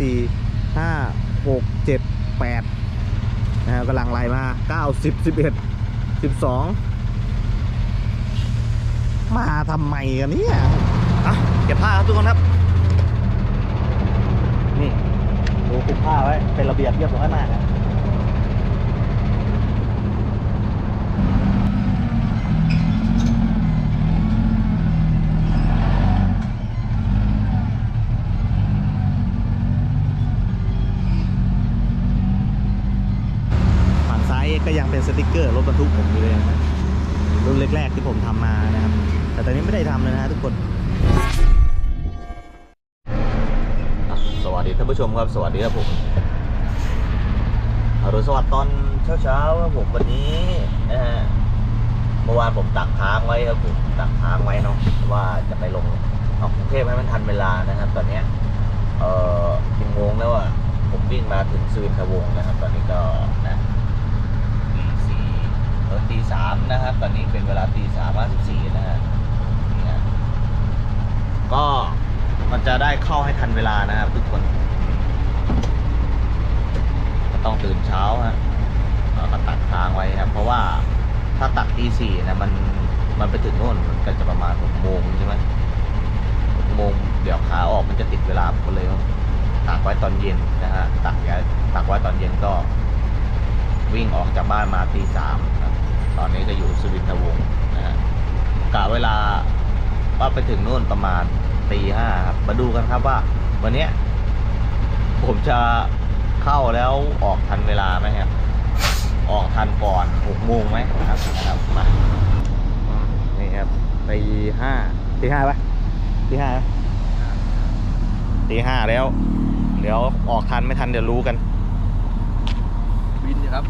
สี่ห้าหกเจ็ดแปดนะครับกำลังไล่มาเก้าสิบสิบเอ็ดสิบสองมาทำไมกันเนี่ยอะเก็บผ้าครับทุกคนครับนี่ดูคุมผ้าไว้เป็นระเบียบเรียบร้อยมากนะฝั่งซ้าย ก็ยังเป็นสติกเกอร์รถบรรทุกผมอยู่เลยนะรุ่นแรกๆที่ผมทำมานะครับ แต่ตอนนี้ไม่ได้ทำเลยนะฮะทุกคนสวัสดีท่านผู้ชมครับสวัสดีครับผมอรุณสวัสดิ์ตอนเช้าๆครับผมวันนี้นะฮะเมื่อวานผมตักค้างไว้ครับผมตักค้างไว้เนาะว่าจะไปลงออกกรุงเทพให้มันทันเวลานะครับ ตอนเนี้ยเอ่อกี่โมงแล้วอะผมวิ่งมาถึงสุวินทวงศ์นะครับ ตอนนี้ก็นะ เออตีสามนะครับ ตอนนี้เป็นเวลาตีสามห้าสิบสี่นะฮะนี่ฮะก็มันจะได้เข้าให้ทันเวลานะครับทุกคนก็ต้องตื่นเช้าฮะแล้วก็ตัดทางไว้ครับ เพราะว่าถ้าตัดตีสี่นะมันมันไปถึงโน่นมันก็จะประมาณหกโมงใช่ไหมหกโมงเดี๋ยวขาออกมันจะติดเวลาผมก็เลยตักไว้ตอนเย็นนะฮะตักไว้ตักไว้ตอนเย็นก็ วิ่งออกจากบ้านมาตีสามครับ ตอนนี้ก็อยู่สุวินทวงศ์นะฮะกะเวลาว่าไปถึงนู่นประมาณตีห้าครับ มาดูกันครับว่า วันเนี้ยผมจะเข้าแล้วออกทันเวลาไหมครับออกทันก่อนหกโมงไหมครับนะครับมาอืมนี่ครับตีห้าตีห้าปะตีห้าปะตีห้าแล้ว เดี๋ยวออกทันไม่ทันเดี๋ยวรู้กัน วินครับ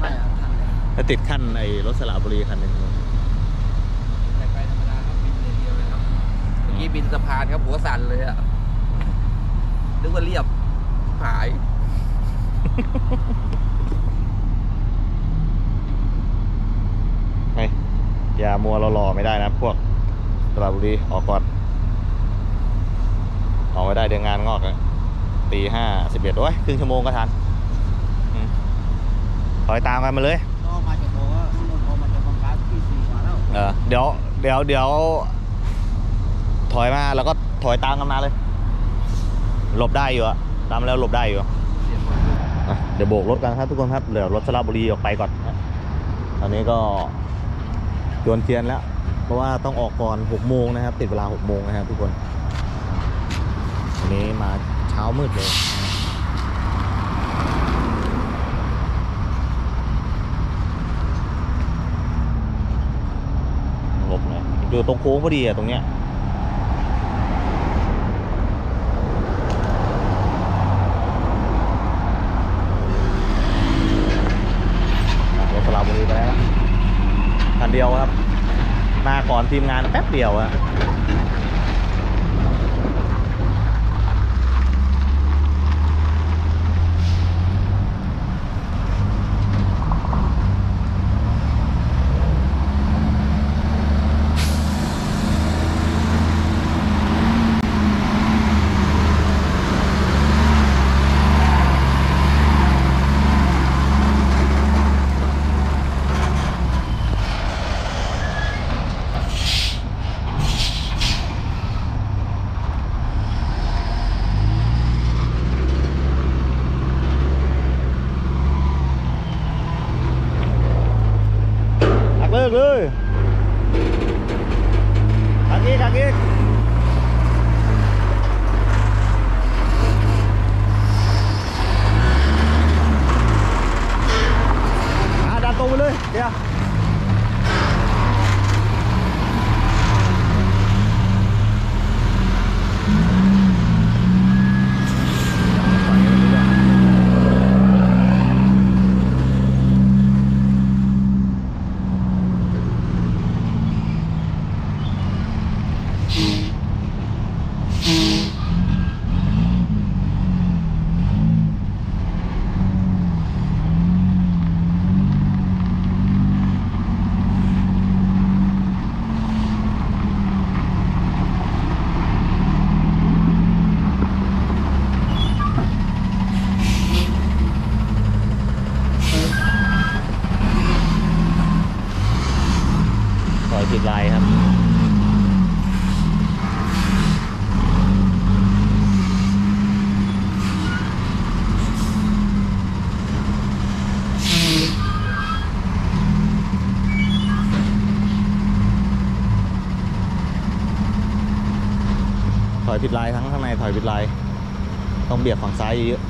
ไม่อะทั นเลยถ้าติดขั้นไอ้รถสระบุรีคันหนึ่งไปไปธรรมดาครับบินเลยเดียวเลยครับ เมื่อกี้บินสะพานครับหัวสั่นเลยอะนึกว่าเรียบหายเฮ้ยอย่ามัวเรารอไม่ได้นะพวกสระบุรีออกก่อนออกไม่ได้เดี๋ยวงานงอกนะตีห้าสิบเอ็ดโอ้ยครึ่งชั่วโมงก็ทันอืมถอยตามกันมาเลย เออเดี๋ยวเดี๋ยวเดี๋ยว ถอยมาแล้วก็ถอยตามกันมาเลย หลบได้อยู่อะตามแล้วหลบได้อยู่เสียงอะเดี๋ยวโบกรถกันครับทุกคนครับเดี๋ยวรถสระบุรีออกไปก่อนนะตอนนี้ก็จวนเทียนแล้ว เพราะว่าต้องออกก่อนหกโมงนะครับ ติดเวลาหกโมงนะครับทุกคนวันนี้มาเช้ามืดเลยหลบหน่ อยอยู่ตรงโค้งพอดีอะตรงเนี้ยรถสลับุรีไปแล้วคันเดียวครับ มาก่อนทีมงานแป๊บเดียวอะ หักเลิกเลยหักอีกหักอีกอะดันตรงไปเลย เดี๋ยว ผิดลายทั้งข้างในถอยผิดลายต้องเบียดฝั่งซ้ายเยอะ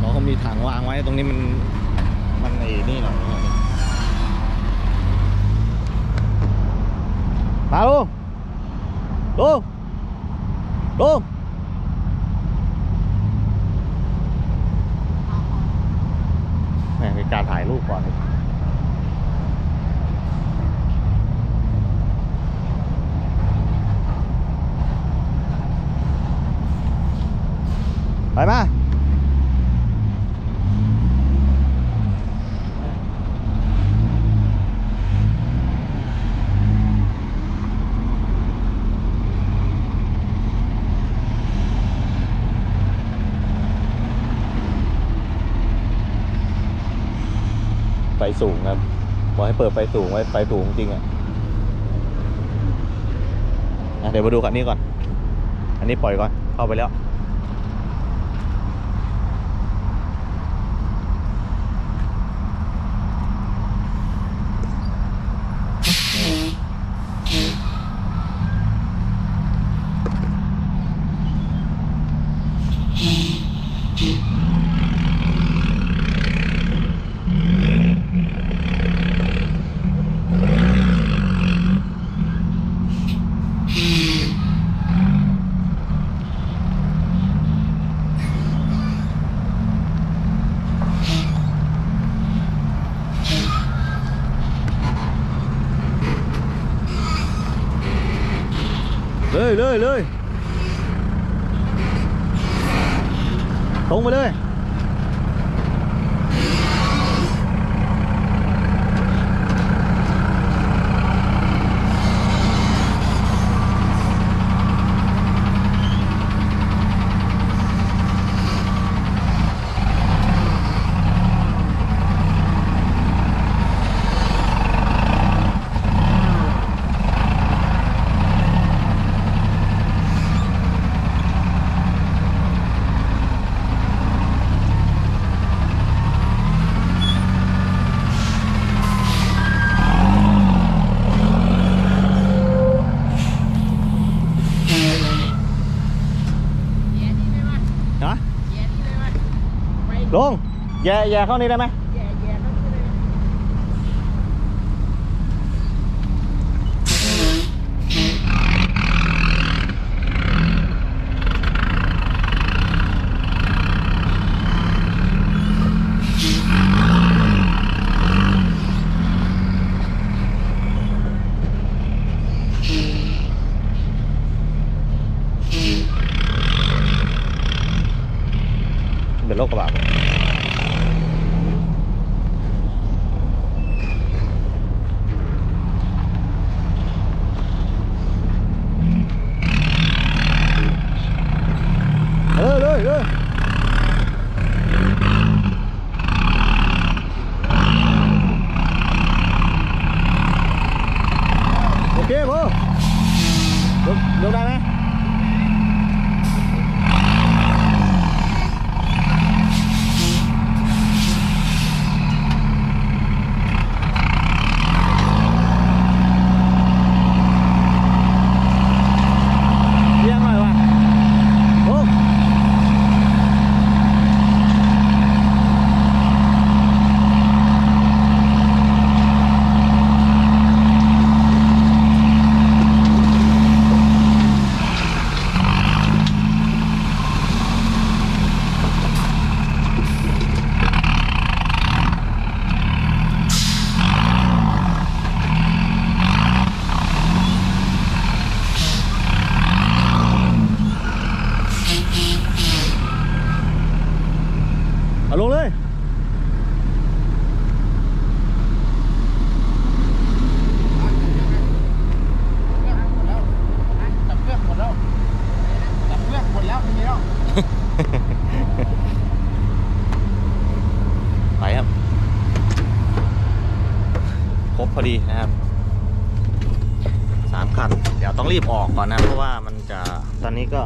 เราก็มีถังวางไว้ตรงนี้มันมันไอ้นี่หน่อยมาลุงลุงลุงแหมมีการถ่ายรูปก่อนอีก ไปมาไฟสูงครับบอกให้เปิดไฟสูงไว้ไฟสูงจริงอะอะเดี๋ยวมาดูคันนี้ก่อน อันนี้ปล่อยก่อน เข้าไปแล้ว งแย่แย่เข้านี่ได้ไหม พอดีนะครับสามคัน เดี๋ยวต้องรีบออกก่อนนะ เพราะว่ามันจะตอนนี้ก็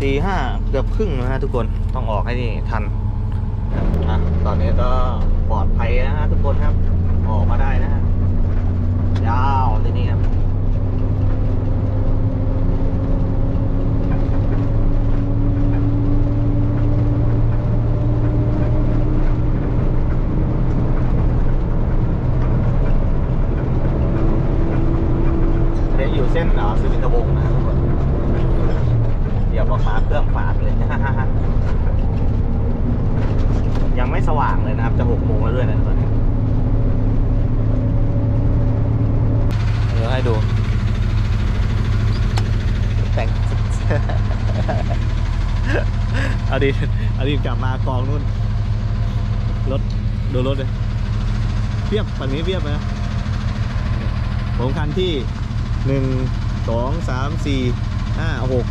ตีห้าเกือบครึ่งนะฮะทุกคนต้องออกให้ทันอะตอนนี้ก็ปลอดภัยนะฮะทุกคนครับ ออกมาได้นะฮะยาวทีนี้ครับ เดี๋ยวอยู่เส้นเอ่อสุวินทวงศ์นะครับทุกคนเดี๋ยวออกมาเครื่องฝาดเลย ยังไม่สว่างเลยนะครับ จะหกโมงแล้วด้วยนะตอนนี้เดี๋ยวให้ดู แต่ง เอดิเอาดิกลับมากองนู่น รถ ดูรถเลยเพียบฝั่งนี้เพียบนะผมคันที่หนึ่งสองสามสี่ห้าหก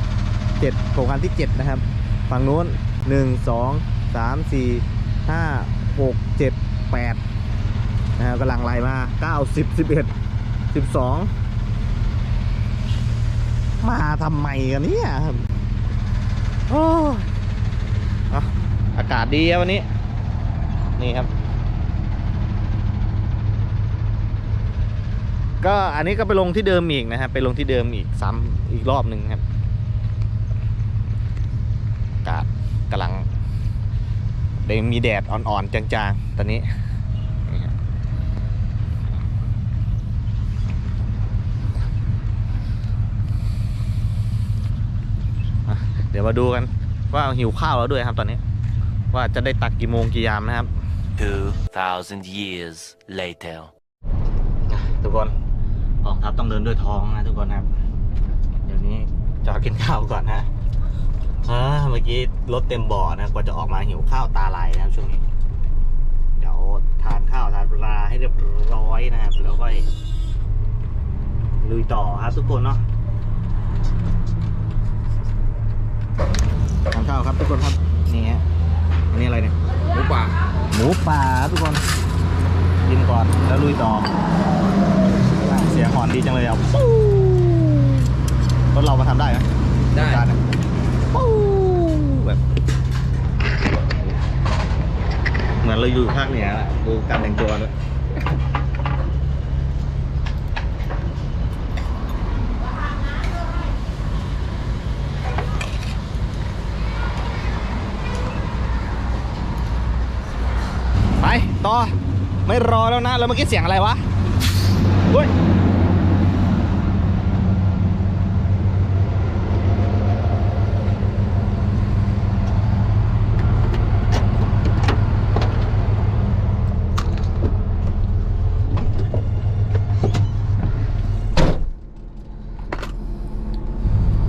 เจ็ดผมคันที่เจ็ดนะครับ ฝั่งนู้นหนึ่งสองสามสี่ห้าหกเจ็ดแปดนะครับกำลังไล่มาเก้าสิบสิบเอ็ดสิบสองมาทำไมกันเนี่ยโอ้ อากาศดีวันนี้ นี่ครับ ก็อันนี้ก็ไปลงที่เดิมอีกนะครับไปลงที่เดิมอีกซ้ำอีกรอบหนึ่งครับอากาศกำลังเดมีแดดอ่อนๆจางๆ ตอนนี้เดี๋ยวมาดูกันว่าหิวข้าวแล้วด้วยครับตอนนี้ ว่าจะได้ตักกี่โมงกี่ยามนะครับ 2,000 years later. ทุกคนกองทัพต้องเดินด้วยท้องนะทุกคนนะครับ เดี๋ยวนี้จอดกินข้าวก่อนนะอ่าเมื่อกี้รถเต็มบ่อนะกว่าจะออกมาหิวข้าวตาลายนะครับช่วงนี้ เดี๋ยวทานข้าวทานปลาให้เรียบร้อยนะครับ แล้วก็ลุยต่อครับทุกคนเนาะทานข้าวครับทุกคนครับนี่ฮะ อันนี้อะไรเนี่ย หมูป่า หมูป่าครับทุกคน กินก่อนแล้วลุยต่อ เสียงหอนดีจังเลยอะปู๊รถเรามาทำได้ไหมได้การอะปู๊แบบเหมือนเราอยู่ภาคเหนือแหละดูการแต่งตัวด้วย ต่อไม่รอแล้วนะ แล้วเมื่อกี้เสียงอะไรวะเฮ้ย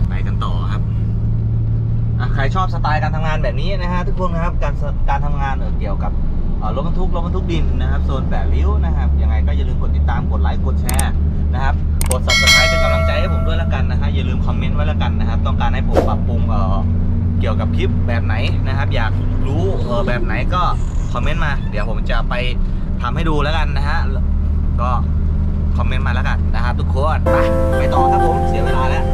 ไปกันต่อครับใครชอบสไตล์การทำงานแบบนี้นะฮะทุกคนครับการการทำงานเกี่ยวกับ รถบรรทุกรถบรรทุกดินนะครับโซนแปดริ้วนะครับยังไงก็อย่าลืมกดติดตามกดไลค์กดแชร์นะครับกด subscribe เป็นกำลังใจให้ผมด้วยแล้วกันนะฮะอย่าลืมคอมเมนต์ไว้แล้วกันนะครับ ต้องการให้ผมปรับปรุงเอ่อเกี่ยวกับคลิปแบบไหนนะครับ อยากรู้เออแบบไหนก็คอมเมนต์มา เดี๋ยวผมจะไปทำให้ดูแล้วกันนะฮะก็คอมเมนต์มาแล้วกันนะครับทุกคนไปไปต่อครับผมเสียเวลาแล้ว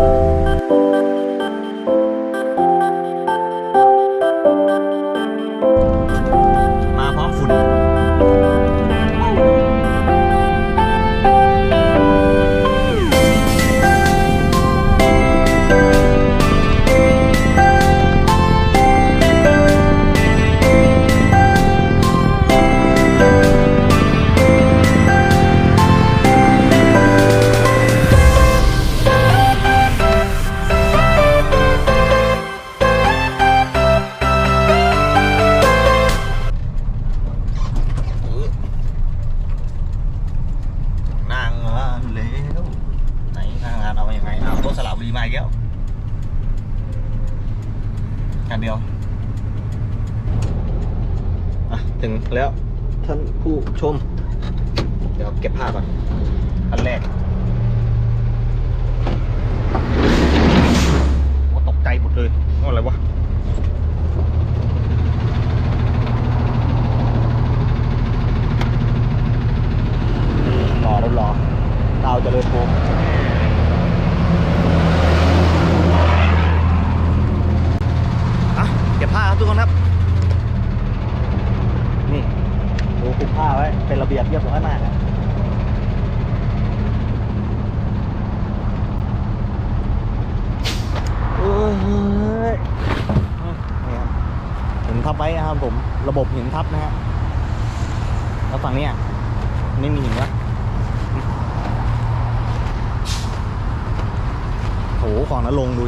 แล้วลงดู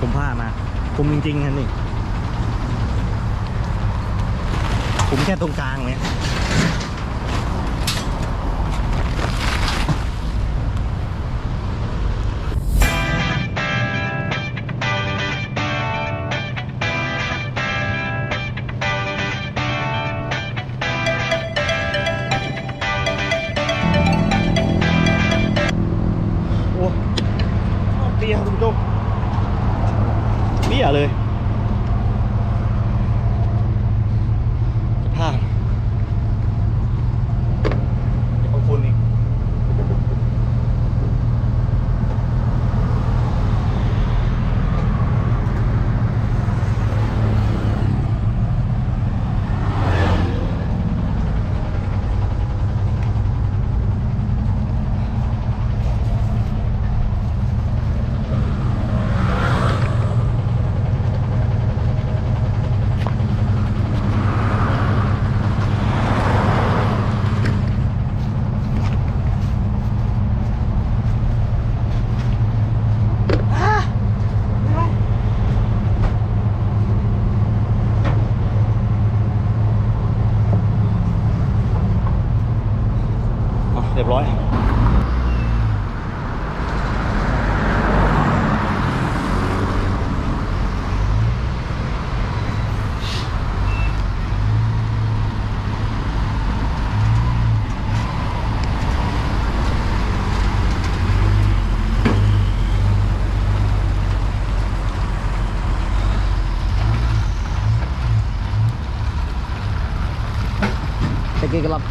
ผมผ้ามาะผมจริงๆครับนี่ผมแค่ตรงกลางเนี่ย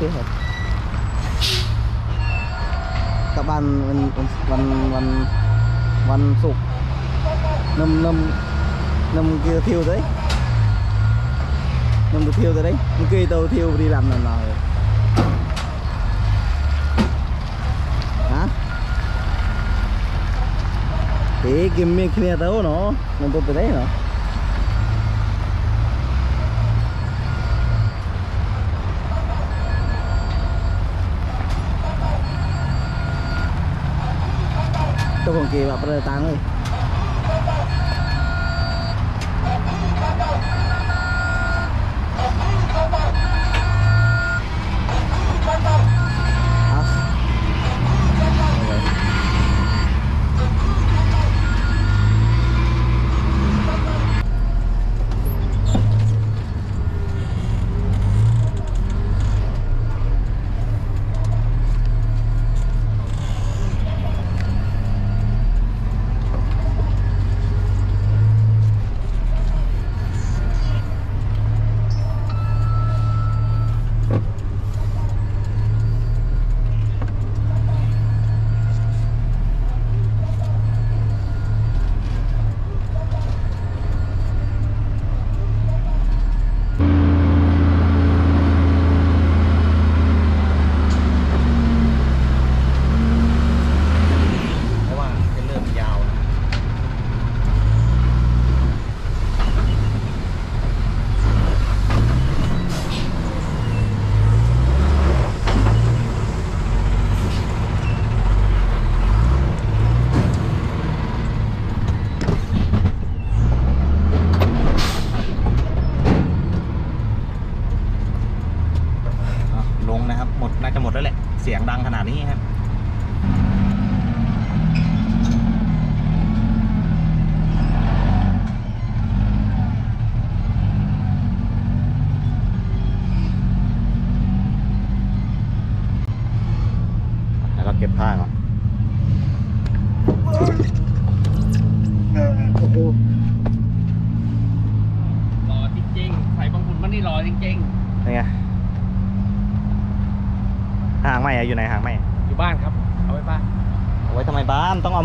kế hoạch. Các bạn วันวันวันวันศุกร์นำนำนำ kia thiêu đấy nằm tôi thiêu tới đấy. Kia tôi thiêu đi làm lần nào. Rồi hả? Thì kiếm miếng kia tao nó nằm tôi tới đấy nó Ito kung kiwa para tangay.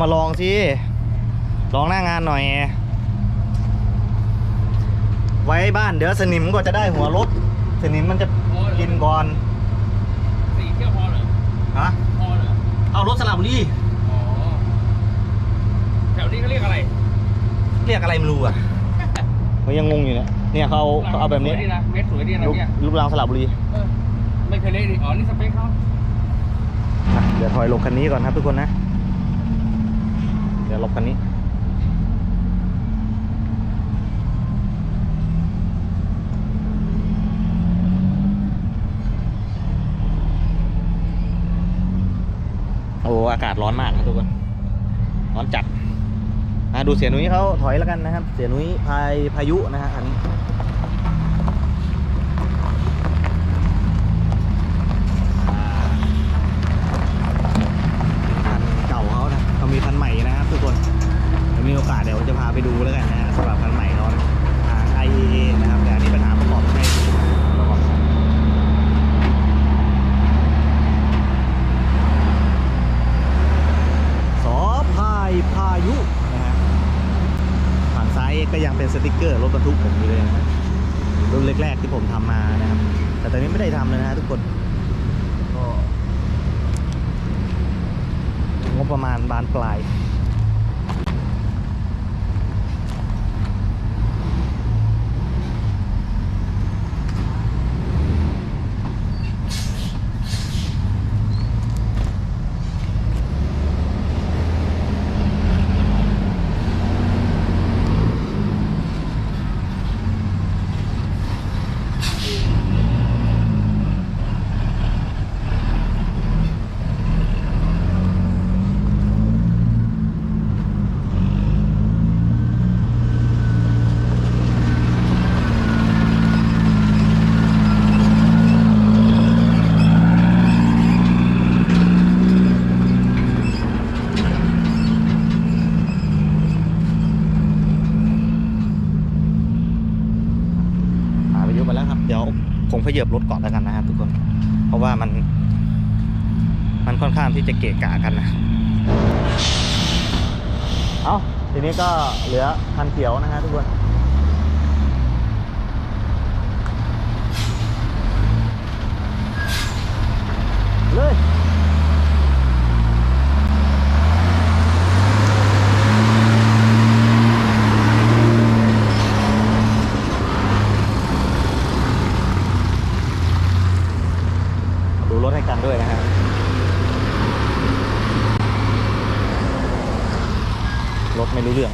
มาลองสิลองหน้างานหน่อย ไว้บ้านเดี๋ยวสนิมก็จะได้หัวรถ สนิมมันจะกินก่อนสี่เที่ยวพอเหรอฮะพอเหรอเอารถสลับบุรีแถวนี้เขาเรียกอะไร เรียกอะไรไม่รู้อะผมยังงงอยู่เนี่ยเนี่ยเขาเขาเอาแบบนี้เม็ดสวยดีนะเนี่ยรูปรางสลับบุรีไม่เคยเลยดิอ๋อนี่สเปคเขาเดี๋ยวถอยลงคันนี้ก่อนครับทุกคนนะ ดี๋ยวลบคันนี้โอ้อากาศร้อนมากนะทุกคนร้อนจัดอะดูเสียนุ้ยเขาถอยแล้วกันนะครับ เสียนุ้ยพายพายุนะฮะอันนี้ คันเก่าเขานะเขามีคันใหม่นะครับทุกคนเดี๋ยวมีโอกาสเดี๋ยวจะพาไปดูแล้วกันนะฮะสำหรับคันใหม่เขานะทาง IAA นะครับแต่อันนี้ปัญหาประกอบให้ประกอบสอพายพายุนะฮะฝั่งซ้ายก็ยังเป็นสติกเกอร์รถบรรทุกผมอยู่เลยนะรุ่นแรกๆที่ผมทำมานะครับ แต่ตอนนี้ไม่ได้ทำเลยนะฮะทุกคนก็ งบประมาณบานปลาย หาไปยุไปแล้วครับ เดี๋ ยวคงขยับรถก่อนแล้วกันนะครับทุกคน เพราะว่ามัน มันค่อนข้างที่จะเกะกะกันนะ เอาทีนี้ก็เหลือคันเขียวนะฮะทุกคนเลย ดูรถให้กันด้วยนะฮะ รถ ไม่รู้เรื่อง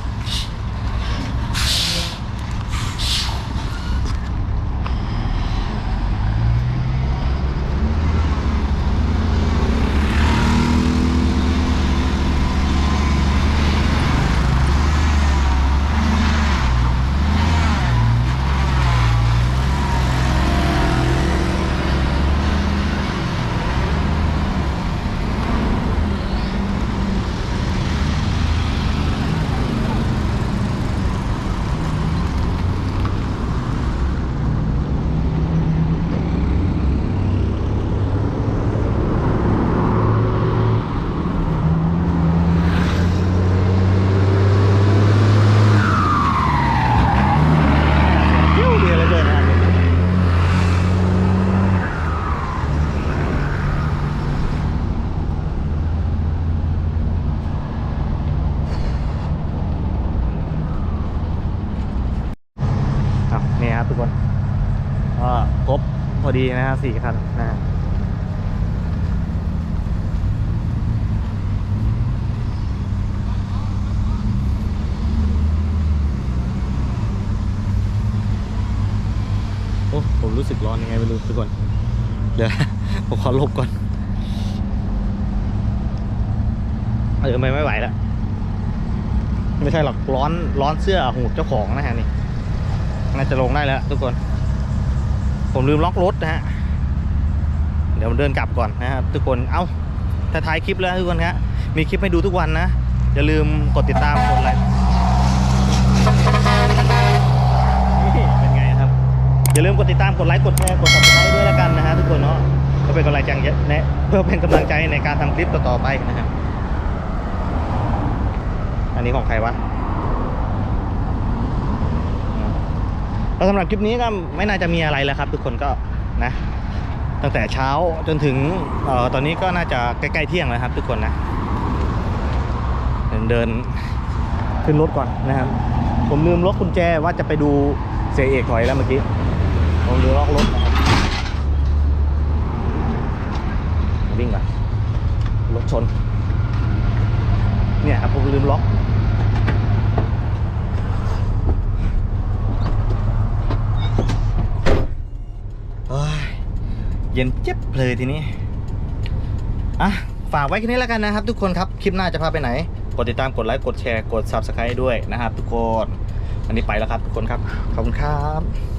เที่ยวดีเหลยเกินนะอะนี่ครับทุกคนก็ครบพอดี นะฮะสี่คันนะฮะโอ้ผมรู้สึกร้อนยังไงไม่รู้ทุกคน เดี๋ยวผมขอหลบก่อน เออไม่ไม่ไหวแล้วไม่ใช่หรอกร้อนร้อนเสื้อหูดเจ้าของนะฮะนี่ น่าจะลงได้แล้วทุกคน ผมลืมล็อกรถนะฮะ เดี๋ยวผมเดินกลับก่อนนะครับทุกคน เอ้าถ้าท้ายคลิปแล้วทุกคนครับมีคลิปให้ดูทุกวันนะ อย่าลืมกดติดตามกดไลค์เป็นไงครับ อย่าลืมกดติดตาม กดไลค์ กดแชร์ กด subscribe ด้วยแล้วกันนะฮะทุกคนเนาะเพื่อเป็นกำลังใจในเพื่อเป็นกำลังใจในการทำคลิปต่อๆไปนะครับ อันนี้ของใครวะ แล้วสำหรับคลิปนี้ก็ไม่น่าจะมีอะไรแล้วครับ ทุกคนก็นะ ตั้งแต่เช้าจนถึงออตอนนี้ก็น่าจะใกล้ๆเที่ยงแล้วครับ ทุกคนนะเดินเดินขึ้นรถก่อนนะครับ ผมลืมล็อกกุญแจว่าจะไปดูเสียเอกถอยแล้วเมื่อกี้ ผมลืมล็อกรถนะครับวิ่งก่อนรถชน เนี่ยครับผมลืมล็อก โอ้ย เย็นเจ็บเลยทีนี้อะฝากไว้แค่นี้แล้วกันนะครับ ทุกคนครับคลิปหน้าจะพาไปไหน กดติดตามกดไลค์กดแชร์กด Subscribe ด้วยนะครับ ทุกคนอันนี้ไปแล้วครับทุกคนครับขอบคุณครับ